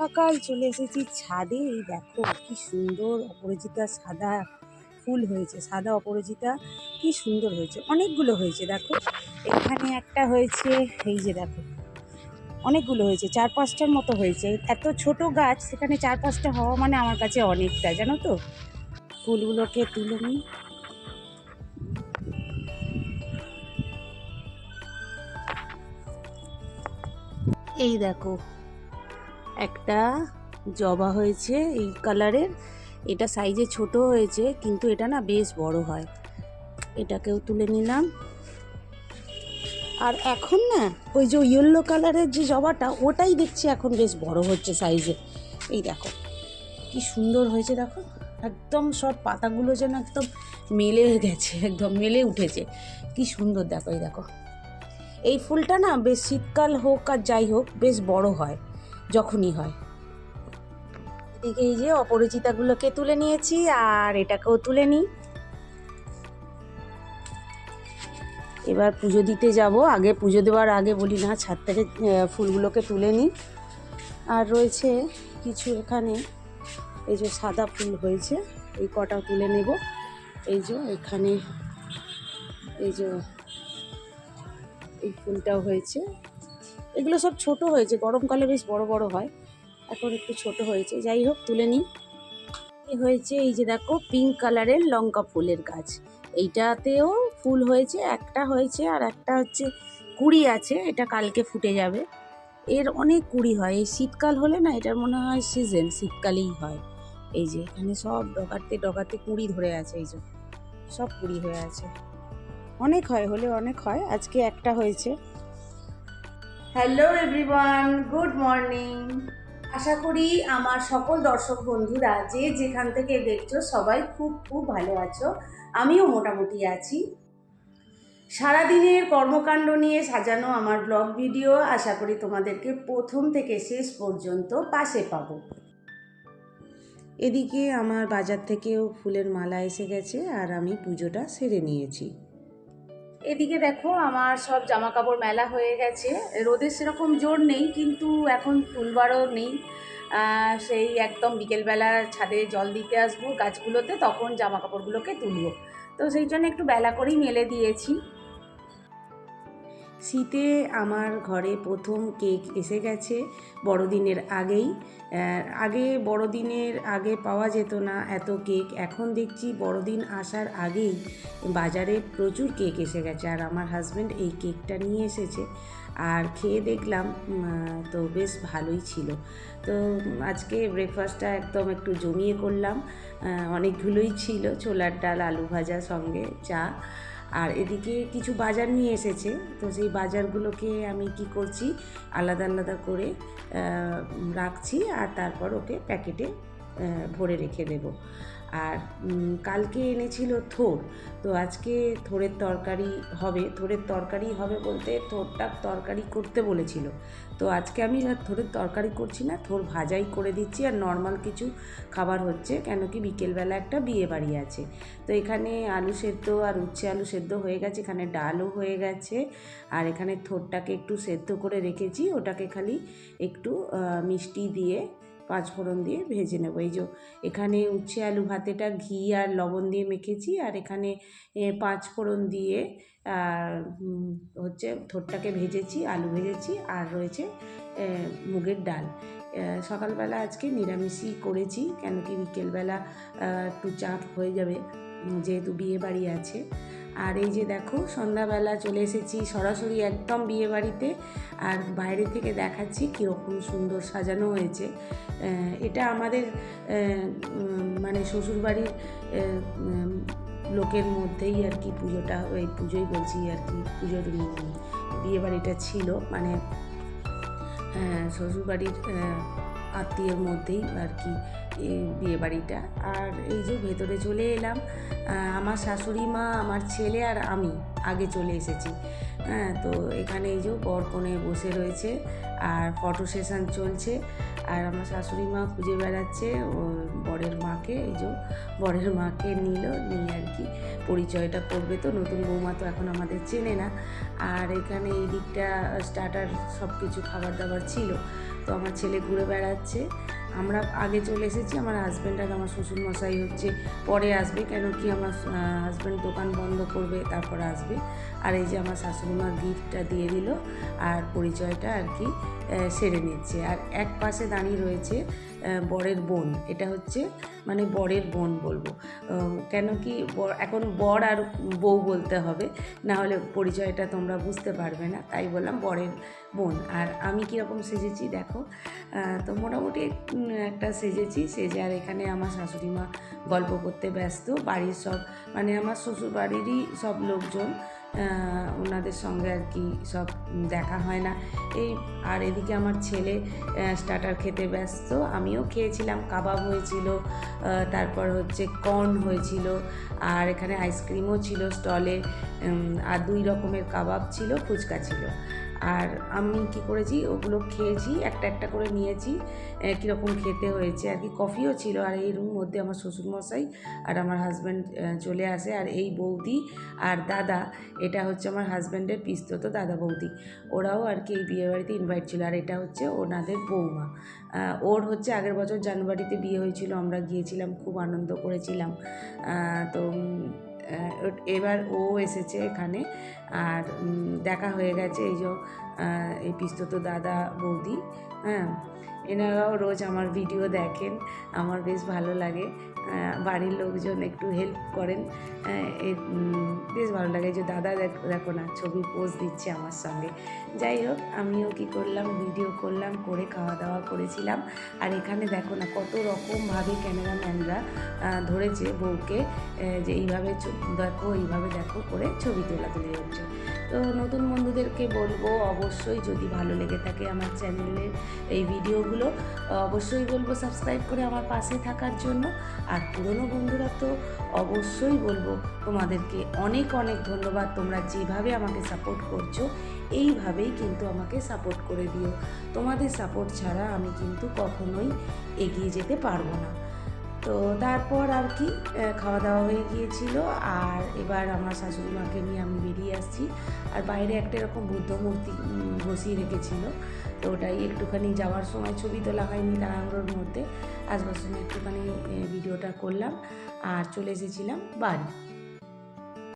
সকাল চলে এসেছি ছাদে। এই দেখো কি সুন্দর অপরাজিতা সাদা ফুল হয়েছে, সাদা অপরাজিতা কি সুন্দর হয়েছে, অনেকগুলো হয়েছে দেখো। এখানে একটা হয়েছে, এই যে দেখো, অনেকগুলো হয়েছে, চার পাঁচটার মতো হয়েছে। এত ছোট গাছ, সেখানে চার পাঁচটা হওয়া মানে আমার কাছে অনেকটা, জানো তো? ফুলগুলোকে তুলে নিই। এই দেখো একটা জবা হয়েছে এই কালারের। এটা সাইজে ছোট হয়েছে, কিন্তু এটা না বেশ বড় হয়। এটাকেও তুলে নিলাম। আর এখন না, ওই যে ইয়েলো কালারের যে জবাটা, ওটাই দেখছি এখন বেশ বড় হচ্ছে সাইজে এই দেখো, কি সুন্দর হয়েছে দেখো। একদম সব পাতাগুলো যেন একদম মেলে গেছে, একদম মেলে উঠেছে। কি সুন্দর দেখো, এই দেখো। এই ফুলটা না বেশ শীতকাল হোক আর যাই হোক, বেশ বড় হয়। যখনই হয়। এদিকে এই যে অপরিচিতাগুলোকে তুলে নিয়েছি আর এটাকেও তুলে নিই। এবার পুজো দিতে যাব। আগে পুজো দেওয়ার আগে বলি না, ছাদ থেকে ফুলগুলোকে তুলে নিই। আর রয়েছে কিছু এখানে, এই যে সাদা ফুল হয়েছে, এই কটা তুলে নেব। এই যে এখানে, এই যে এই ফুলটাও হয়েছে। এগুলো সব ছোট হয়েছে, গরমকালে বেশ বড় বড় হয়। এখন একটু ছোট হয়েছে, যাই হোক, তুলে নিই। হয়েছে, এই যে দেখো পিঙ্ক কালারের লঙ্কা ফুলের গাছ। এইটাতেও ফুল হয়েছে, একটা হয়েছে আর একটা হচ্ছে কুড়ি আছে, এটা কালকে ফুটে যাবে। এর অনেক কুড়ি হয়, এই শীতকাল হলে না, এটার মনে হয় সিজন শীতকালেই হয়। এই যে, এখানে সব ডগাতে ডগাতে কুড়ি ধরে আছে, এই যে, সব কুড়ি হয়ে আছে। অনেক হয় হলে অনেক হয়। আজকে একটা হয়েছে। হ্যালো এভরিওয়ান গুড মর্নিং আশা করি আমার সকল দর্শক বন্ধুরা যে যেখান থেকে দেখছ সবাই খুব খুব ভালো আছো। আমিও মোটামুটি আছি। সারাদিনের কর্মকাণ্ড নিয়ে সাজানো আমার ব্লগ ভিডিও আশা করি তোমাদেরকে প্রথম থেকে শেষ পর্যন্ত পাশে পাবো। এদিকে আমার বাজার থেকেও ফুলের মালা এসে গেছে আর আমি পুজোটা সেরে নিয়েছি। এদিকে দেখো, আমার সব জামা কাপড় মেলা হয়ে গেছে। রোদের সেরকম জোর নেই, কিন্তু এখন তুলবারও নেই। সেই একদম বিকেলবেলা ছাদে জল দিতে আসব গাছগুলোতে, তখন জামা কাপড়গুলোকে তুলবো। তো সেই জন্য একটু বেলা করেই মেলে দিয়েছি। শীতে আমার ঘরে প্রথম কেক এসে গেছে বড়দিনের আগেই। আগে বড়দিনের আগে পাওয়া যেত না এত কেক। এখন দেখছি বড়দিন আসার আগেই বাজারে প্রচুর কেক এসে গেছে আর আমার হাজব্যান্ড এই কেকটা নিয়ে এসেছে। আর খেয়ে দেখলাম তো বেশ ভালোই ছিল। তো আজকে ব্রেকফাস্টটা একদম একটু জমিয়ে করলাম। অনেকগুলোই ছিল, ছোলার ডাল, আলু ভাজা সঙ্গে চা। আর এদিকে কিছু বাজার নিয়ে এসেছে। তো সেই বাজারগুলোকে আমি কি করছি, আলাদা আলাদা করে রাখছি আর তারপর ওকে প্যাকেটে ভরে রেখে দেব। আর কালকে এনেছিল থোর। তো আজকে থোরের তরকারি হবে। থোরের তরকারি হবে বলতে থোরটা তরকারি করতে বলেছিল। তো আজকে আমি আর থোরের তরকারি করছি না, থোর ভাজাই করে দিচ্ছি আর নর্মাল কিছু খাবার হচ্ছে, কেন কি বিকেলবেলা একটা বিয়ে বাড়ি আছে। তো এখানে আলু সেদ্ধ আর উচ্ছে আলু সেদ্ধ হয়ে গেছে, এখানে ডালও হয়ে গেছে। আর এখানে থোরটাকে একটু সেদ্ধ করে রেখেছি, ওটাকে খালি একটু মিষ্টি দিয়ে পাঁচ ফোড়ন দিয়ে ভেজে নেব। এই যে এখানে উচ্ছে আলু ভাতেটা ঘি আর লবণ দিয়ে মেখেছি আর এখানে এ, পাঁচ ফোড়ন দিয়ে হচ্ছে থোরটাকে ভেজেছি আলু ভেজেছি আর রয়েছে মুগের ডাল। সকালবেলা আজকে নিরামিষই করেছি কেন কি বিকেলবেলা একটু চাপ হয়ে যাবে যেহেতু বিয়ে বাড়ি আছে। আর এই যে দেখো, সন্ধ্যাবেলা চলে এসেছি সরাসরি একদম বিয়ে বাড়িতে। আর বাইরে থেকে দেখাচ্ছি কীরকম সুন্দর সাজানো হয়েছে। এটা আমাদের মানে শ্বশুরবাড়ির লোকের মধ্যেই আর কি পুজোটা ওই পুজোই বলছি আর কি, পুজোর বিয়ে বাড়িটা ছিল। মানে শ্বশুরবাড়ির আত্মীয়ের মধ্যেই আর কি এই বিয়ে বাড়িটা আর এই যে ভেতরে চলে এলাম আমার শাশুড়ি মা, আমার ছেলে আর আমি আগে চলে এসেছি। হ্যাঁ তো এখানে এই যে বর কনে বসে রয়েছে আর ফটো সেশন চলছে। আর আমার শাশুড়ি মা খুঁজে বেড়াচ্ছে, ও বরের মাকে, এই যে বরের মাকে নিল, নিয়ে আর কি পরিচয়টা করবে তো। নতুন বৌমা তো এখন আমাদের চেনে না। আর এখানে এই দিকটা, স্টার্টার সব কিছু খাবার দাবার ছিল। তো আমার ছেলে ঘুরে বেড়াচ্ছে। আমরা আগে চলে এসেছি, আমার হাজব্যান্ড আর আমার শ্বশুরমশাই হচ্ছে পরে আসবে, কেন কি আমার হাজব্যান্ড দোকান বন্ধ করবে, তারপর আসবে। আর এই যে আমার শাশুড়ি শাশুড়িমা গিফটটা দিয়ে দিল, আর পরিচয়টা আর কি সেরে নিচ্ছে আর এক পাশে দাঁড়িয়ে রয়েছে বরের বোন। এটা হচ্ছে মানে বরের বোন বলব। কেন কি এখন বর আর বউ বলতে হবে, না হলে পরিচয়টা তোমরা বুঝতে পারবে না, তাই বললাম বরের বোন। আর আমি কীরকম সেজেছি দেখো তো মোটামুটি একটা সেজেছি, সেজে আর এখানে আমার শাশুড়ি মা গল্প করতে ব্যস্ত, বাড়ির সব মানে আমার শ্বশুর বাড়িরই সব লোকজন ওনাদের সঙ্গে আর কি সব দেখা হয় না। এই আর এদিকে আমার ছেলে স্টার্টার খেতে ব্যস্ত। আমিও খেয়েছিলাম, কাবাব হয়েছিল তারপর হচ্ছে কর্ন হয়েছিল, আর এখানে আইসক্রিমও ছিল স্টলে আর দুই রকমের কাবাব ছিল, ফুচকা ছিল। আর আমি কি করেছি, ওগুলো খেয়েছি, একটা একটা করে নিয়েছি কীরকম খেতে হয়েছে। আর কি কফিও ছিল, আর এই রুম মধ্যে আমার শ্বশুরমশাই আর আমার হাজব্যান্ড চলে আসে। আর এই বৌদি আর দাদা, এটা হচ্ছে আমার হাজব্যান্ডের পিস্তত দাদা বৌদি। ওরাও আর কি এই বিয়েবাড়িতে ইনভাইট ছিল। আর এটা হচ্ছে ওনাদের বৌমা। ওর হচ্ছে আগের বছর জানুয়ারিতে বিয়ে হয়েছিল, আমরা গিয়েছিলাম, খুব আনন্দ করেছিলাম। তো এবার ও এসেছে এখানে আর দেখা হয়ে গেছে এই যে এই পিস্তত দাদা বৌদি হ্যাঁ? এনারাও রোজ আমার ভিডিও দেখেন, আমার বেশ ভালো লাগে। বাড়ির লোকজন একটু হেল্প করেন। বেশ ভালো লাগে যে দাদা দেখ- না, ছবি পোজ দিচ্ছে আমার সঙ্গে। যাই হোক, আমিও কি করলাম ভিডিও করলাম, করে খাওয়া দাওয়া করেছিলাম। আর এখানে দেখো না, কত রকমভাবে ক্যামেরাম্যানরা ধরেছে বউকে যে এইভাবে দেখো এইভাবে দেখো করে ছবি তোলা তুলে হচ্ছে। তো নতুন বন্ধুদেরকে বলব, অবশ্যই যদি ভালো লেগে থাকে আমার চ্যানেলের এই ভিডিওগুলো, অবশ্যই বলব সাবস্ক্রাইব করে আমার পাশে থাকার জন্য। আর পুরনো বন্ধুরা তো অবশ্যই বলব, তোমাদেরকে অনেক অনেক ধন্যবাদ, তোমরা যেভাবে আমাকে সাপোর্ট করছ, এইভাবেই কিন্তু আমাকে সাপোর্ট করে দিও। তোমাদের সাপোর্ট ছাড়া আমি কিন্তু কখনোই এগিয়ে যেতে পারব না। তো তারপর আর কি খাওয়া দাওয়া হয়ে গিয়েছিল। আর এবার আমার শাশুড়ি মাকে নিয়ে আমি বেরিয়ে আসছি। আর বাইরে একটা এরকম বুদ্ধ মূর্তি বসিয়ে রেখেছিল। তো ওটাই একটুখানি যাওয়ার সময় ছবি তোলা হয়নি তাড়াহুড়োর মধ্যে। আসবার সময় একটুখানি ভিডিওটা করলাম। আর চলে এসেছিলাম বাড়ি।